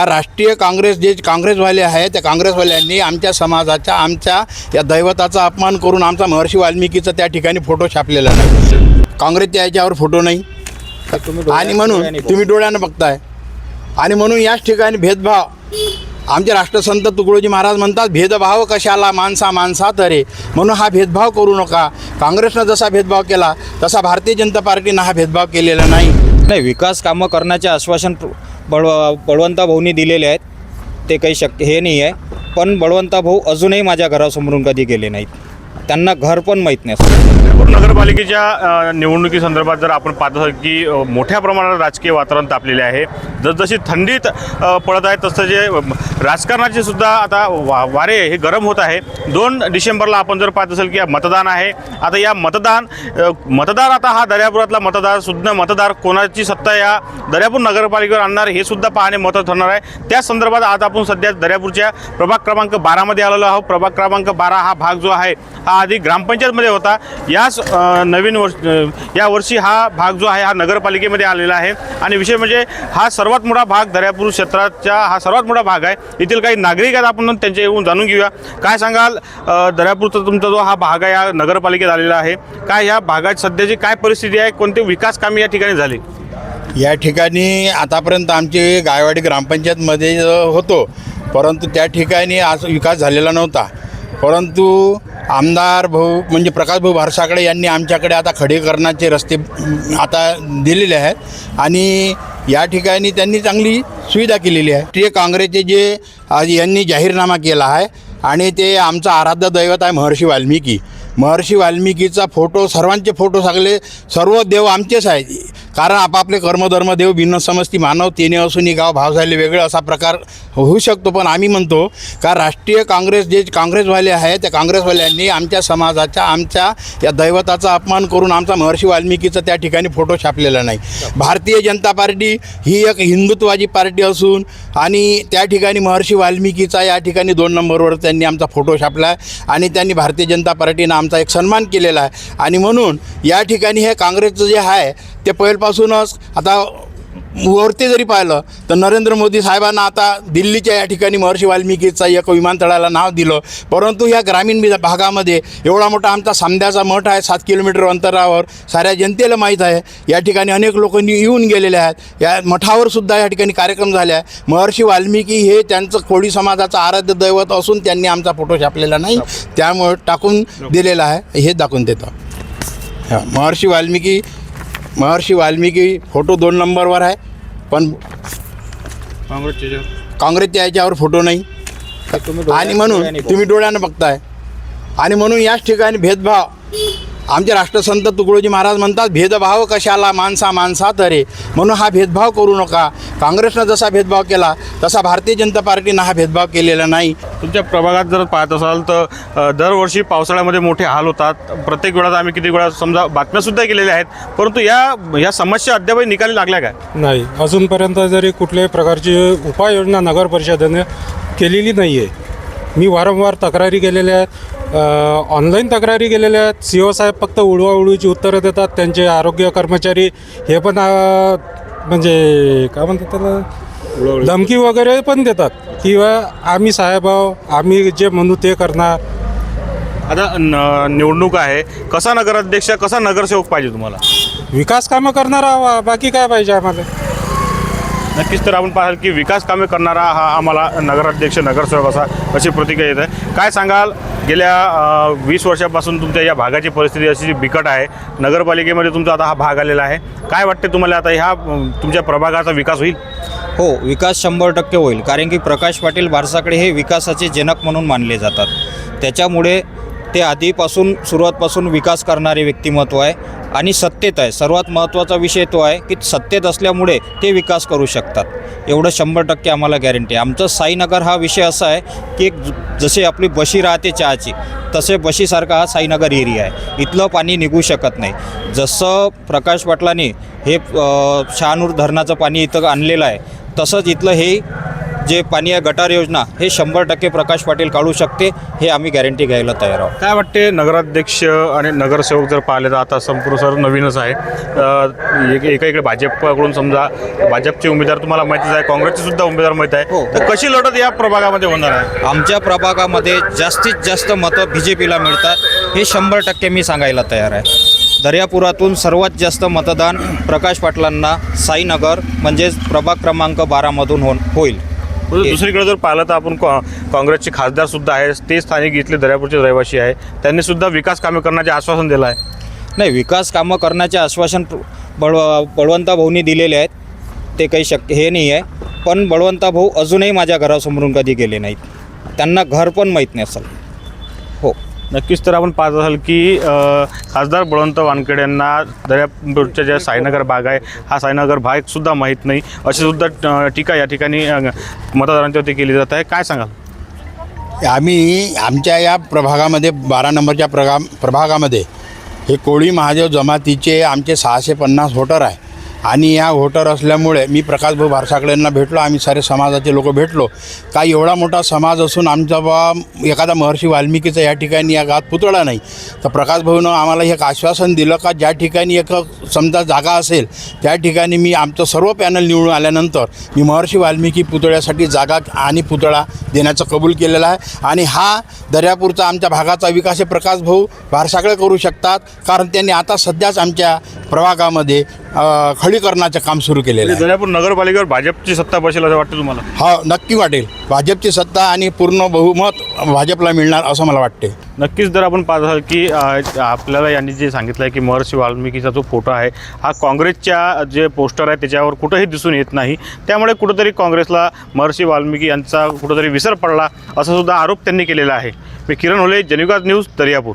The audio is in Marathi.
राष्ट्रीय काँग्रेस जे काँग्रेसवाले आहे त्या काँग्रेसवाल्यांनी आमच्या समाजाच्या आमच्या या दैवताचा अपमान करून आमचा महर्षी वाल्मिकीचा त्या ठिकाणी फोटो छापलेला नाही. काँग्रेसच्या याच्यावर फोटो नाही. आणि म्हणून तुम्ही डोळ्यानं बघताय. आणि म्हणून याच ठिकाणी भेदभाव. आमचे राष्ट्रसंत तुकडोजी महाराज म्हणतात भेदभाव कशाला? माणसा माणसात रे म्हणून हा भेदभाव करू नका. काँग्रेसनं जसा भेदभाव केला तसा भारतीय जनता पार्टीनं हा भेदभाव केलेला नाही. नाही विकास कामं करण्याचे आश्वासन बळ बळवंता भाऊनी दिलेले आहेत. ते काही शक्य हे नाही आहे. पण बळवंता भाऊ अजूनही माझ्या घरासमोरून कधी गेले नाहीत. त्यांना घर पण माहीत नाही. नगरपालिकेच्या निवडणुकीसंदर्भात जर आपण पाहत असाल की मोठ्या प्रमाणात राजकीय वातावरण तापलेले आहे. जसजशी थंडीत पडत आहे तसं जे राजकारणाचे सुद्धा आता वा वारे हे गरम होत आहे. दोन डिसेंबरला आपण जर पाहत असेल की मतदान आहे. आता या मतदान मतदार आता हा दर्यापुरातला मतदार सुद्धा मतदार कोणाची सत्ता या दर्यापूर नगरपालिकेवर आणणार हे सुद्धा पाहणे महत्त्वाचं ठरणार आहे. त्या संदर्भात आज आपण सध्या दर्यापूरच्या प्रभाग क्रमांक बारामध्ये आलेलो आहोत. प्रभाग क्रमांक बारा हा भाग जो आहे हा आधी ग्रामपंचायतमध्ये होता. याच नवीन वर्ष या वर्षी हा भाग जो आहे हा नगरपालिकेमध्ये आलेला आहे. आणि विषय म्हणजे हा सर्वात मोठा भाग दर्यापूर क्षेत्राचा हा सर्वात मोठा भाग आहे. येथील काही नागरिक आहेत आपण त्यांच्या येऊन जाणून घेऊया. काय सांगाल दर्यापूरचा तुमचा जो हा भाग आहे हा नगरपालिकेत आलेला आहे. काय या भागात सध्याची काय परिस्थिती आहे कोणते विकास कामे या ठिकाणी झाले? या ठिकाणी आतापर्यंत आमचे गायवाडी ग्रामपंचायतमध्ये होतो. परंतु त्या ठिकाणी आज विकास झालेला नव्हता. परंतु आमदार भाऊ म्हणजे प्रकाश भाऊ भारसाकडे यांनी आमच्याकडे आता खडीकरणाचे रस्ते आता दिलेले आहेत. आणि या ठिकाणी त्यांनी चांगली सुविधा केलेली आहे. राष्ट्रीय काँग्रेसचे जे आज यांनी जाहीरनामा केला आहे आणि ते आमचं आराध्य दैवत आहे महर्षी वाल्मिकी. महर्षी वाल्मिकीचा फोटो सर्वांचे फोटो सगळे सर्व देव आमचेच आहेत. कारण आपापले कर्मधर्म देव भिन्न समजती मानव तेने असून गाव भाव झाले वेगळे असा प्रकार होऊ शकतो. पण आम्ही म्हणतो का राष्ट्रीय काँग्रेस जे काँग्रेसवाले आहे त्या काँग्रेसवाल्यांनी आमच्या समाजाच्या आमच्या या दैवताचा अपमान करून आमचा महर्षी वाल्मिकीचा त्या ठिकाणी फोटो छापलेला नाही. भारतीय जनता पार्टी ही एक हिंदुत्वाची पार्टी असून आणि त्या ठिकाणी महर्षी वाल्मिकीचा या ठिकाणी दोन नंबरवर त्यांनी आमचा फोटो छापला आहे आणि त्यांनी भारतीय जनता पार्टीनं आमचा एक सन्मान केलेला आहे. आणि म्हणून या ठिकाणी हे काँग्रेसचं जे आहे ते कालपासूनच आता वरती जरी पाहिलं तर नरेंद्र मोदी साहेबांना आता दिल्लीच्या या ठिकाणी महर्षी वाल्मिकीचा एक विमानतळाला नाव दिलं. परंतु ह्या ग्रामीण भागामध्ये एवढा मोठा आमचा सामद्याचा मठ आहे सात किलोमीटर अंतरावर. साऱ्या जनतेला माहीत आहे. या ठिकाणी अनेक लोक येऊन गेलेले आहेत. या मठावर सुद्धा या ठिकाणी कार्यक्रम झाले आहे महर्षी वाल्मिकी हे त्यांचं कोळी समाजाचं आराध्य दैवत असून त्यांनी आमचा फोटो छापलेला नाही. त्यामुळे टाकून दिलेला आहे. हे दाखवून देतं. महर्षी वाल्मिकी महर्षी वाल्मिकी फोटो दोन नंबरवर आहे पण काँग्रेसच्या याच्यावर फोटो नाही. आणि म्हणून तुम्ही डोळ्यानं बघताय. आणि म्हणून याच ठिकाणी भेदभाव आमचे राष्ट्रसंत तुकडोजी महाराज म्हणतात भेदभाव कशाला? माणसा माणसात रे म्हणून हा भेदभाव करू नका. काँग्रेसनं जसा भेदभाव केला तसा भारतीय जनता पार्टीनं हा भेदभाव केलेला नाही. तुमच्या प्रभागात जर पाहत असाल तर दरवर्षी पावसाळ्यामध्ये मोठे हाल होतात. प्रत्येक वेळात आम्ही किती वेळा समजा बातम्यासुद्धा केलेल्या आहेत. परंतु या या समस्या अद्यापही निकाली लागल्या काय? नाही. अजूनपर्यंत जरी कुठल्याही प्रकारची उपाययोजना नगर परिषदेने केलेली नाही आहे मी वारंवार तक्रारी केलेल्या आहेत. ऑनलाईन तक्रारी केलेल्या आहेत. सी ओ साहेब फक्त उडवाउडवीची उत्तरं देतात. त्यांचे आरोग्य कर्मचारी हे पण म्हणजे काय म्हणतात त्याला? धमकी वगैरे पण देतात. किंवा आम्ही साहेब आम्ही जे म्हणू ते करणार. आता न- निवडणूक आहे. कसा नगराध्यक्ष कसा नगरसेवक पाहिजे तुम्हाला? विकास कामं करणारा हवा बाकी काय पाहिजे आम्हाला? नक्कीच तर आपण पाहाल की विकास कामे करणारा हा आम्हाला नगराध्यक्ष नगरसेवक असा अशी प्रतिक्रिया येत आहे. काय सांगाल? गेल्या वीस वर्षापासून तुमच्या या भागाची परिस्थिती अशी बिकट आहे नगरपालिकेमध्ये तुमचा आता हा भाग आलेला आहे. काय वाटते तुम्हाला आता ह्या तुमच्या प्रभागाचा विकास होईल? हो विकास शंभर टक्के होईल. कारण की प्रकाश पाटील बारसाकडे हे विकासाचे जनक म्हणून मानले जातात. त्याच्यामुळे ते आधीपासून सुरुवातपासून विकास करणारे व्यक्तिमत्व आहे आणि सत्तेत आहे. सर्वात महत्त्वाचा विषय तो आहे की सत्तेत असल्यामुळे ते विकास करू शकतात. एवढं शंभर टक्के आम्हाला गॅरंटी आहे. आमचं साईनगर हा विषय असा आहे की एक आपली बशी राहते चहाची तसे बशीसारखा हा साईनगर एरिया आहे. इथलं पाणी निघू शकत नाही. जसं प्रकाश पाटलांनी हे शहानूर धरणाचं पाणी इथं आणलेलं आहे तसंच इथलं हे जे पाणी आहे गटार योजना हे शंभर टक्के प्रकाश पाटील काढू शकते हे आम्ही गॅरंटी घ्यायला तयार आहोत. काय वाटते नगराध्यक्ष आणि नगरसेवक जर पाहिले तर आता संपूर्ण सर नवीनच आहे. एक एका इकडे भाजपकडून समजा भाजपचे उमेदवार तुम्हाला माहितीच आहे काँग्रेसचे सुद्धा उमेदवार माहीत आहे. हो. तर कशी लढत या प्रभागामध्ये होणार आहे? आमच्या प्रभागामध्ये जास्तीत जास्त मतं बी जे पीला मिळतात हे शंभर टक्के मी सांगायला तयार आहे. दर्यापुरातून सर्वात जास्त मतदान प्रकाश पाटलांना साईनगर म्हणजेच प्रभाग क्रमांक बारामधून हो होईल. दुसरीकडे जर पाहिलं तर आपण काँ- काँग्रेसचे खासदार सुद्धा आहे ते स्थानिक इथले दर्यापूरचे रहिवासी आहे त्यांनी सुद्धा विकास कामे करण्याचे आश्वासन दिलं आहे. नाही विकास कामं करण्याचे आश्वासन बळ बळवंता भाऊनी दिलेले आहेत. ते काही शक्य हे नाही आहे. पण बळवंता भाऊ अजूनही माझ्या घरासमोरून कधी गेले नाहीत. त्यांना घर पण माहीत नसेल. हो नक्कीच तर आपण पाहत असाल की खासदार बळवंत वानखेड यांना दर्यापूरच्या ज्या साईनगर भाग आहे हा साईनगर भाग सुद्धा माहीत नाही. अशी सुद्धा टीका या ठिकाणी अ, मतदारांच्यावरती केली जात आहे. काय सांगाल? आम्ही आमच्या या प्रभागामध्ये बारा नंबरच्या प्रगा प्रभागामध्ये हे कोळी महादेव जमातीचे आमचे सहाशे पन्नास व्होटर आहे. आणि या व्होटर असल्यामुळे मी प्रकाशभाऊ भारसाकडेंना भेटलो आम्ही सारे समाजाचे लोक भेटलो. का एवढा मोठा समाज असून आमचा बा एखादा महर्षी वाल्मिकीचा या ठिकाणी या गावात पुतळा नाही. तर प्रकाशभाऊनं आम्हाला एक आश्वासन दिलं का ज्या ठिकाणी एक समजा जागा असेल त्या ठिकाणी मी आमचं सर्व पॅनल निवडून आल्यानंतर मी महर्षी वाल्मिकी पुतळ्यासाठी जागा आणि पुतळा देण्याचं कबूल केलेलं आहे. आणि हा दर्यापूरचा आमच्या भागाचा विकास हे प्रकाशभाऊ भारसाकडे करू शकतात कारण त्यांनी आता सध्याच आमच्या प्रभागामध्ये अ, खडीकरणाचं काम सुरू केलेलं आहे. दर्यापूर नगरपालिकेवर भाजपची सत्ता बसेल असं वाटतं तुम्हाला? हा नक्की वाटेल. भाजपची सत्ता आणि पूर्ण बहुमत भाजपला मिळणार असं मला वाटते. नक्कीच जर आपण पाहत असाल की अ, आपल्याला यांनी जे सांगितलं आहे की महर्षी वाल्मिकीचा जो फोटो आहे हा काँग्रेसच्या जे पोस्टर आहे त्याच्यावर कुठंही दिसून येत नाही. त्यामुळे कुठंतरी काँग्रेसला महर्षी वाल्मिकी यांचा कुठंतरी विसर पडला असा सुद्धा आरोप त्यांनी केलेला आहे. मी किरण होले जनिकाज न्यूज दर्यापूर.